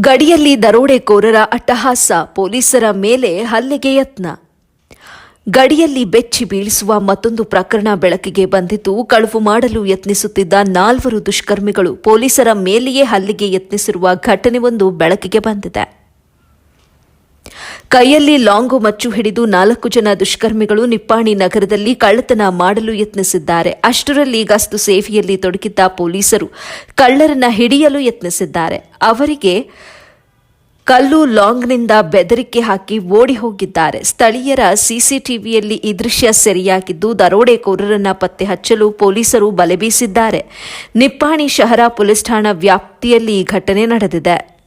ಗಡಿಯಲ್ಲಿ ದರೋಡೆಕೋರರ ಅಟ್ಟಹಾಸ ಪೊಲೀಸರ ಮೇಲೆ ಹಲ್ಲೆಗೆ ಯತ್ನ. ಗಡಿಯಲ್ಲಿ ಬೆಚ್ಚಿ ಬೀಳಿಸುವ ಮತ್ತೊಂದು ಪ್ರಕರಣ ಬೆಳಕಿಗೆ ಬಂದಿದ್ದು, ಕಳವು ಮಾಡಲು ಯತ್ನಿಸುತ್ತಿದ್ದ ನಾಲ್ವರು ದುಷ್ಕರ್ಮಿಗಳು ಪೊಲೀಸರ ಮೇಲೆಯೇ ಹಲ್ಲೆಗೆ ಯತ್ನಿಸಿರುವ ಘಟನೆಯೊಂದು ಬೆಳಕಿಗೆ ಬಂದಿದೆ. ಕೈಯಲ್ಲಿ ಲಾಂಗು ಮಚ್ಚು ಹಿಡಿದು ನಾಲ್ಕು ಜನ ದುಷ್ಕರ್ಮಿಗಳು ನಿಪ್ಪಾಣಿ ನಗರದಲ್ಲಿ ಕಳ್ಳತನ ಮಾಡಲು ಯತ್ನಿಸಿದ್ದಾರೆ. ಅಷ್ಟರಲ್ಲಿ ಗಸ್ತು ಸೇವೆಯಲ್ಲಿ ತೊಡಗಿದ್ದ ಪೊಲೀಸರು ಕಳ್ಳರನ್ನ ಹಿಡಿಯಲು ಯತ್ನಿಸಿದ್ದಾರೆ. ಅವರಿಗೆ ಕಲ್ಲು ಲಾಂಗ್ನಿಂದ ಬೆದರಿಕೆ ಹಾಕಿ ಓಡಿ ಹೋಗಿದ್ದಾರೆ. ಸ್ಥಳೀಯರ ಸಿಸಿಟಿವಿಯಲ್ಲಿ ಈ ದೃಶ್ಯ ಸೆರೆಯಾಗಿದ್ದು, ದರೋಡೆಕೋರರನ್ನ ಪತ್ತೆ ಹಚ್ಚಲು ಪೊಲೀಸರು ಬಲೆ ಬೀಸಿದ್ದಾರೆ. ನಿಪ್ಪಾಣಿ ಶಹರ ಪೊಲೀಸ್ ಠಾಣಾ ವ್ಯಾಪ್ತಿಯಲ್ಲಿ ಈ ಘಟನೆ ನಡೆದಿದೆ.